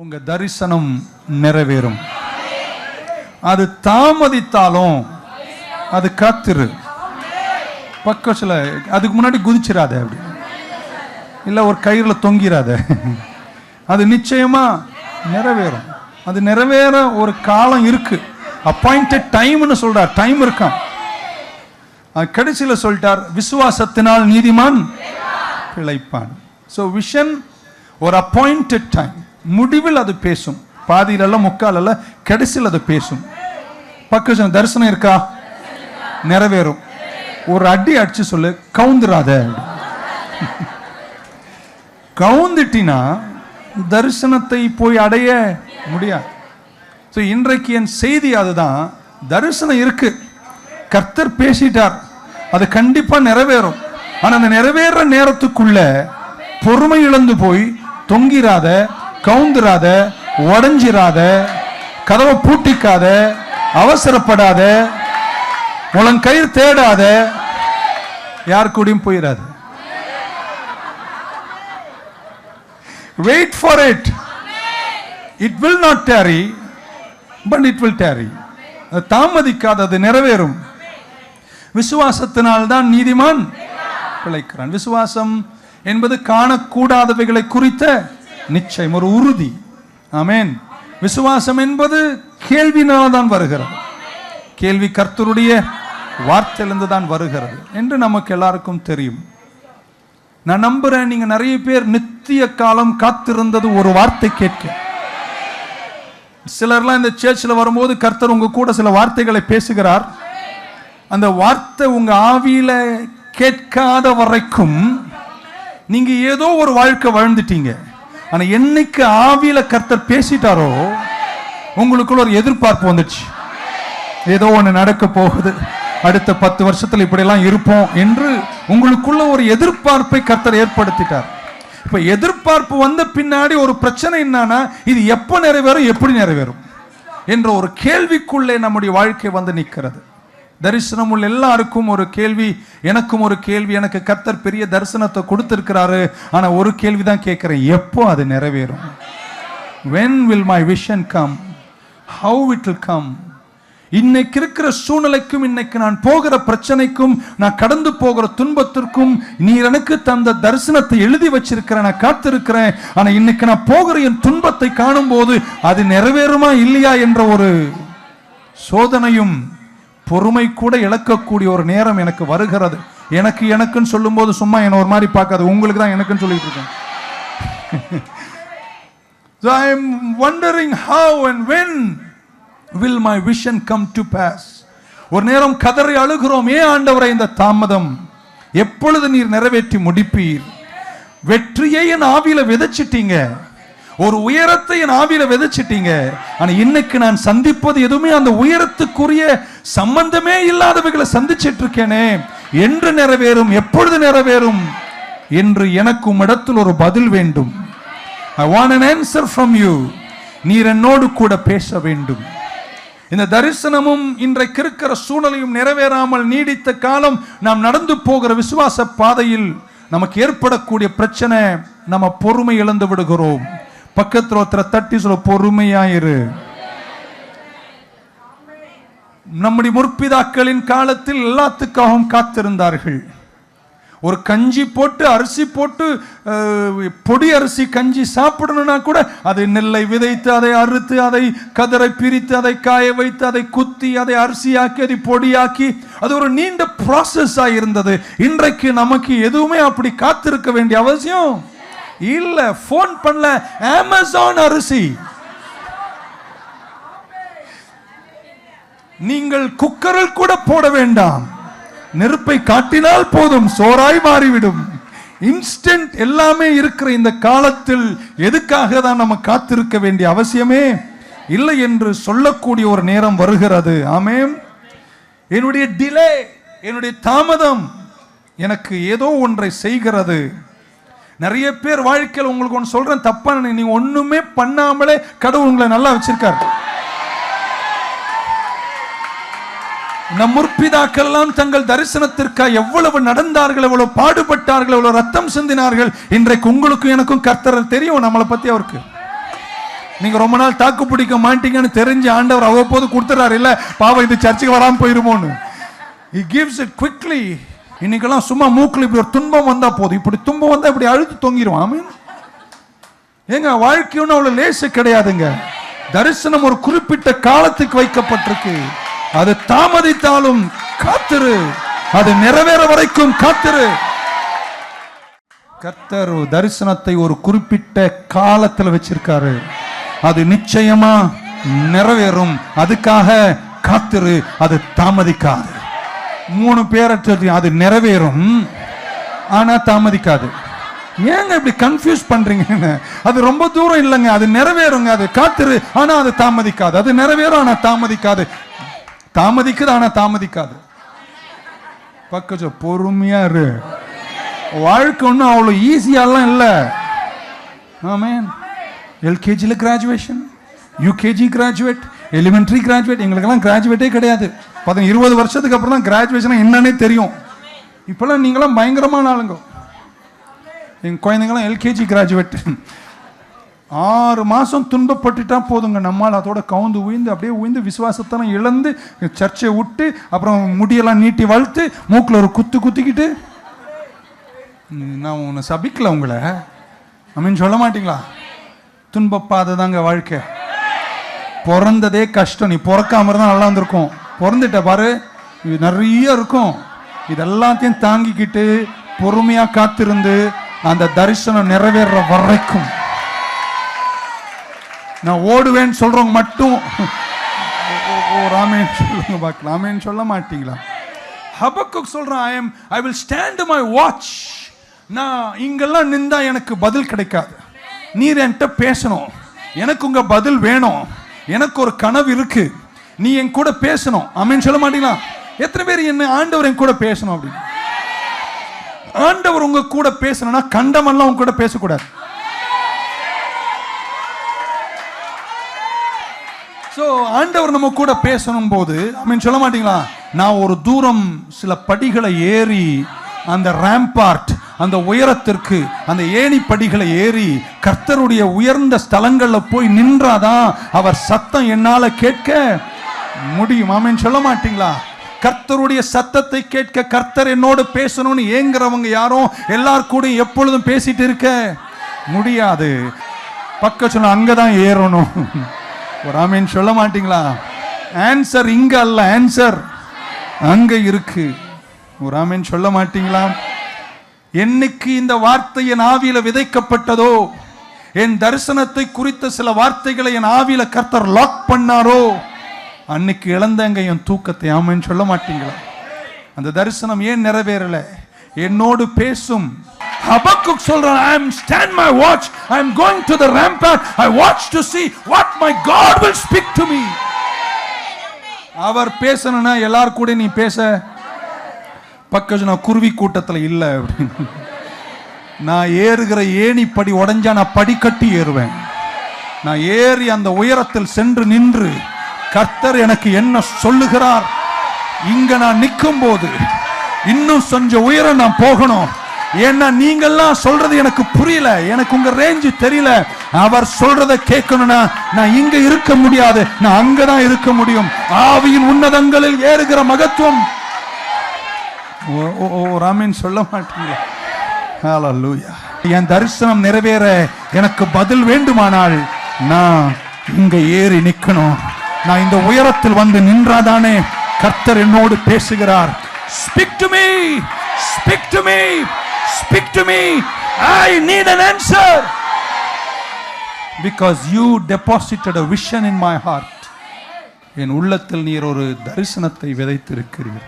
உங்க தரிசனம் நிறைவேறும். அது தாமதித்தாலும் அது காத்திரு. பக்கம் சில அதுக்கு முன்னாடி குதிச்சிடாத அப்படி. இல்லை ஒரு கயிறுல தொங்கிடாத அது நிச்சயமா நிறைவேறும். அது நிறைவேற ஒரு காலம் இருக்கு. அப்பாயிண்டட் டைம்னு சொல்றார். டைம் இருக்கான் கடைசியில் சொல்லிட்டார் விசுவாசத்தினால் நீதிமான் பிழைப்பான். ஸோ விஷன் ஒரு அப்பாயிண்டட் டைம் முடிவில் அது பேசும். பாதியில அல்ல முக்கால் கடைசியில் அது பேசும். பக்கம் தரிசனம் இருக்கா? நிறைவேறும். ஒரு அடி அடிச்சு சொல்லு கவுந்துராத கவுந்துட்டினா தரிசனத்தை போய் அடைய முடியாது. ஸோ இன்றைக்கு என் செய்தி அதுதான். தரிசனம் இருக்கு. கர்த்தர் பேசிட்டார். அது கண்டிப்பா நிறைவேறும். ஆனா அந்த நிறைவேற நேரத்துக்குள்ள பொறுமை இழந்து போய் தொங்கிராத கவுந்துராத உடஞ்சிராத கதவை பூட்டிக்காத அவசரப்படாத முழங்கயிறு தேடாத யார் கூடயும் போயிடாத wait for it it will not tarry but it will tarry தாமதிக்காதது தாமதிக்காது அது நிறைவேறும். விசுவாசத்தினால் தான் நீதிமான் பிழைக்கிறான். விசுவாசம் என்பது காணக்கூடாதவைகளை குறித்த நிச்சயம் ஒரு உறுதி. ஆமேன். விசுவாசம் என்பது கேள்வினால தான் வருகிறது. கேள்வி கர்த்தருடைய வார்த்தையிலிருந்து தான் வருகிறது என்று நமக்கு எல்லாருக்கும் தெரியும். நான் நம்புறேன் நீங்க நிறைய பேர் நித்திய காலம் காத்திருந்தது ஒரு வார்த்தை கேட்க. சிலர்லாம் இந்த சேர்ச்சில் வரும்போது கர்த்தர் உங்க கூட சில வார்த்தைகளை பேசுகிறார். அந்த வார்த்தை உங்க ஆவியில கேட்காத வரைக்கும் நீங்க ஏதோ ஒரு வாழ்க்கை வாழ்ந்துட்டீங்க. ஆனா என்னைக்கு ஆவியில கர்த்தர் பேசிட்டாரோ உங்களுக்குள்ள ஒரு எதிர்பார்ப்பு வந்துச்சு ஏதோ ஒன்று நடக்க போகுது. அடுத்த பத்து வருஷத்துல இப்படியெல்லாம் இருப்போம் என்று உங்களுக்குள்ள ஒரு எதிர்பார்ப்பை கர்த்தர் ஏற்படுத்திட்டார். இப்ப எதிர்பார்ப்பு வந்த பின்னாடி ஒரு பிரச்சனை என்னன்னா இது எப்போ நிறைவேறும் எப்படி நிறைவேறும்? என்ற ஒரு கேள்விக்குள்ளே நம்முடைய வாழ்க்கை வந்து நிற்கிறது. தரிசனம் உள்ள எல்லாருக்கும் ஒரு கேள்வி எனக்கும் ஒரு கேள்வி எனக்கு கர்த்தர் பெரிய தரிசனத்தை கொடுத்திருக்கிறாரு. ஆனா ஒரு கேள்வி தான் கேட்கிறேன் எப்போ அது நிறைவேறும்? When will my vision come how it will come இன்னைக்கு இருக்கிற சூழ்நிலைக்கும் இன்னைக்கு நான் போகிற பிரச்சனைக்கும் நான் கடந்து போகிற துன்பத்திற்கும் நீ எனக்கு தந்த தரிசனத்தை எழுதி வச்சிருக்கிறேன் நான் காத்திருக்கிறேன். ஆனா இன்னைக்கு நான் போகிற என் துன்பத்தை காணும் போது அது நிறைவேறுமா இல்லையா என்ற ஒரு சோதனையும் பொறுமை கூட இழக்கக்கூடிய ஒரு நேரம் எனக்கு வருகிறது. எனக்கு எனக்குன்னு சொல்லும்போது சும்மா என்ன ஒரு மாதிரி பார்க்காது. உங்களுக்கு தான் எனக்குன்னு சொல்லிட்டு இருக்கேன். So I am wondering how and when will my vision come to pass? ஒரு நேரம் கதறி அழுகிறோம். ஏன் ஆண்டவரை இந்த தாமதம்? எப்பொழுது நீர் நிறைவேற்றி முடிப்பீர்? வெற்றியை என் ஆவியில விதைச்சிட்டீங்க. ஒரு உயரத்தை என் ஆவியில விதைச்சிட்டீங்க. ஆனா இன்னைக்கு நான் சந்திப்பது எதுவுமே அந்த உயரத்துக்குரிய சம்பந்தமே இல்லாதவைகளை சந்திச்சிட்டு இருக்கேனே என்று நிறைவேறும் எப்பொழுது நிறைவேறும்? என்று எனக்கும் இடத்தில் ஒரு பதில் வேண்டும். I want an answer from you நீர் என்னோடு கூட பேச வேண்டும். இந்த தரிசனமும் இன்றைக்கு இருக்கிற சூழலையும் நிறைவேறாமல் நீடித்த காலம் நாம் நடந்து போகிற விசுவாச பாதையில் நமக்கு ஏற்படக்கூடிய பிரச்சனை நம்ம பொறுமை இழந்து விடுகிறோம். பக்கத்தில் ஒருத்தரை தட்டி சொல்ல பொறுமையாயிரு. நம்முடைய முற்பிதாக்களின் காலத்தில் எல்லாத்துக்காகவும் காத்திருந்தார்கள். ஒரு கஞ்சி போட்டு அரிசி போட்டு பொடி அரிசி கஞ்சி சாப்பிடணும்னா கூட அதை நெல்லை விதைத்து அதை அறுத்து அதை கதரை பிரித்து அதை காய வைத்து அதை குத்தி அதை அரிசியாக்கி அதை பொடியாக்கி அது ஒரு நீண்ட ப்ராசஸ் இருந்தது. இன்றைக்கு நமக்கு எதுவுமே அப்படி காத்திருக்க வேண்டிய அவசியம். இல்ல ஃபோன் பண்ணல அமேசான் அரிசி. நீங்கள் குக்கரில் கூட போட வேண்டாம். நெருப்பை காட்டினால் போதும் சோறாய் மாறிவிடும். இன்ஸ்டன்ட் எல்லாமே இருக்கிற இந்த காலத்தில் எதுக்காக தான் நம்ம காத்திருக்க வேண்டிய அவசியமே இல்லை என்று சொல்லக்கூடிய ஒரு நேரம் வருகிறது. ஆமேம் என்னுடைய டிலே என்னுடைய தாமதம் எனக்கு ஏதோ ஒன்றை செய்கிறது. நிறைய பேர் வாழ்க்கையில் உங்களுக்கு ஒன்று சொல்கிறேன் தப்பான நீங்கள் ஒன்றுமே பண்ணாமலே கடவுள் உங்களை நல்லா வச்சிருக்காரு. நம் முற்பிதாக்கள்லாம் தங்கள் தரிசனத்திற்காக எவ்வளவு நடந்தார்கள் எவ்வளவு பாடுபட்டார்கள் எவ்வளவு ரத்தம் சிந்தினார்கள் இன்றைக்கு உங்களுக்கும் எனக்கும் கர்த்தர் தெரியும் நம்மளை பத்தி அவருக்கு. நீங்க ரொம்ப நாள் தாக்கு பிடிக்க மாட்டீங்கன்னு தெரிஞ்சு ஆண்டவர் அவ்வப்போது கொடுத்துறாரு இல்ல பாவம் இந்த சர்ச்சுக்கு வராம போயிருமோன்னு. He gives it இன்னைக்கெல்லாம் சும்மா மூக்கில் இப்படி ஒரு துன்பம் வந்தா போதும். இப்படி துன்பம் வந்தால் இப்படி அழுத்து தொங்கிடுவான் ஆமென். ஏங்க வாழ்க்கையும் அவ்வளவு லேசு கிடையாதுங்க. தரிசனம் ஒரு குறிப்பிட்ட காலத்துக்கு வைக்கப்பட்டிருக்கு. அது தாமதித்தாலும் காத்திரு. அது நிறைவேற வரைக்கும் காத்திரு. கர்த்தர் தரிசனத்தை ஒரு குறிப்பிட்ட காலத்துல வச்சிருக்காரு. அது நிச்சயமா நிறைவேறும். அதுக்காக காத்திரு. அது தாமதிக்காது. மூணு பேரை சொல்லி அது நிறைவேறும். ஆனா தாமதிக்காது. ஏங்க இப்படி கன்ஃபியூஸ் பண்றீங்க அது ரொம்ப தூரம் இல்லைங்க. அது நிறைவேறுங்க. அது காத்திரு. ஆனா அது தாமதிக்காது. அது நிறைவேறும் ஆனா தாமதிக்காது. தாமதிக்குது ஆனா தாமதிக்காது. பக்கச்ச பொறுமையா இரு. வாழ்க்கை ஒன்றும் அவ்வளோ ஈஸியாலாம் இல்லை. ஆமேன் எல்கேஜியில் graduation UKG graduate elementary graduate எங்களுக்கெல்லாம் கிராஜுவேட்டே கிடையாது. பதின இருபது வருஷத்துக்கு அப்புறம் தான் கிராஜுவேஷன் என்னன்னே தெரியும். இப்போல்லாம் நீங்களாம் பயங்கரமான ஆளுங்க. எங்கள் குழந்தைங்களாம் எல்கேஜி கிராஜுவேட் ஆறு மாதம் துன்பப்பட்டுட்டா போதுங்க. நம்மால் அதோட கவுந்து உயிந்து அப்படியே உயிந்து விசுவாசத்தெல்லாம் இழந்து சர்ச்சை விட்டு அப்புறம் முடியெல்லாம் நீட்டி வளர்த்து மூக்கில் ஒரு குத்து குத்திக்கிட்டு. நான் உன்னை சபிக்கல உங்களை. அப்படின்னு சொல்ல மாட்டீங்களா? துன்பப்பாததாங்க வாழ்க்கை. பிறந்ததே கஷ்டம். நீ பிறக்காம இருந்தா நல்லா இருந்திருக்கும். பிறந்துட்ட பாரு இது நிறைய இருக்கும். இதெல்லாத்தையும் தாங்கிக்கிட்டு பொறுமையா காத்திருந்து அந்த தரிசனம் நிறைவேற வரைக்கும். நான் ஓடுவேன்னு சொல்றவங்க மட்டும். ஓ- ராமேன் சொல்லுங்க பார்க்கலாம். ராமேன் சொல்ல மாட்டீங்களா? ஹபக்குக் சொல்கிறேன் I am I will stand my watch நான் இங்கெல்லாம் நின்றா எனக்கு பதில் கிடைக்காது. நீர் என்கிட்ட பேசணும். எனக்கு உங்க பதில் வேணும். எனக்கு ஒரு கனவு இருக்கு. நீ என் கூட பேசணும். அமீன் சொல்ல மாட்டீங்களா? எத்தனை பேர் என்ன ஆண்டவர் என் கூட பேசணும் அப்படின்னு? ஆண்டவர் உங்க கூட பேசணும்னா கண்டமெல்லாம் உங்க கூட பேசக்கூடாது. ஸோ ஆண்டவர் நம்ம கூட பேசணும் போது அப்படின்னு சொல்ல மாட்டீங்களா? நான் ஒரு தூரம் சில படிகளை ஏறி அந்த ரேம்பார்ட் அந்த உயரத்திற்கு அந்த ஏணி படிகளை ஏறி கர்த்தருடைய உயர்ந்த ஸ்தலங்களில் போய் நின்றாதான் அவர் சத்தம் என்னால் கேட்க முடியும். ஆமீன். சொல்ல மாட்டீங்களா? கர்த்தருடைய சத்தத்தை கேட்க கர்த்தர் என்னோடு பேசணும்னு ஏங்குறவங்க யாரும் எல்லார் கூடயும் எப்பொழுதும் பேசிட்டு இருக்க முடியாது. பக்க சொன்ன அங்கதான் ஏறணும். ஒரு ஆமீன். சொல்ல மாட்டீங்களா? ஆன்சர் இங்க அல்ல. ஆன்சர் அங்க இருக்கு. ஒரு ஆமீன். சொல்ல மாட்டீங்களா? என்னைக்கு இந்த வார்த்தை என் ஆவியில விதைக்கப்பட்டதோ என் தரிசனத்தை குறித்த சில வார்த்தைகளை என் ஆவியில கர்த்தர் லாக் பண்ணாரோ அன்னைக்கு இழந்தங்க என் தூக்கத்தை. ஆமேன்னு சொல்ல மாட்டீங்களா? அந்த தரிசனம் ஏன் நிறைவேறல? என்னோடு பேசும் ஹபக்குக் சொல்றான் I am stand my watch I am going to the rampart. I watch to see what my God will speak to me. அவர் பேசணும்னா எல்லார் கூட நீ பேச. பக்கம் நான் குருவி கூட்டத்தில் இல்லை. அப்படின்னு நான் ஏறுகிற ஏணி படி உடஞ்சா நான் படிக்கட்டி ஏறுவேன். நான் ஏறி அந்த உயரத்தில் சென்று நின்று கர்த்தர் எனக்கு என்ன சொல்லுகிறார்? இங்க நான் நிற்கும் போது இன்னும் கொஞ்சம் உயரம் நான் போகணும். ஏன்னா நீங்கெல்லாம் சொல்றது எனக்கு புரியல. எனக்கு உங்க ரேஞ்சு தெரியல. அவர் சொல்றத கேட்கணும்னா நான் இங்க இருக்க முடியாது. நான் அங்கதான் இருக்க முடியும். ஆவியின் உன்னதங்களில் ஏறுகிற மகத்துவம் ராமின் சொல்ல மாட்டீங்க ஹalleluya என் தரிசனம் நிறைவேற எனக்கு பதில் வேண்டுமானால் நான் இங்க ஏறி நிக்கணும் நான் இந்த உயரத்தில் வந்து நின்றாதானே கர்த்தர் என்னோடு பேசுகிறார். Speak to me speak to me speak to me I need an answer. Because you deposited a vision in my heart. என் உள்ளத்தில் நீர் ஒரு தரிசனத்தை விதைத்திருக்கிறீர்.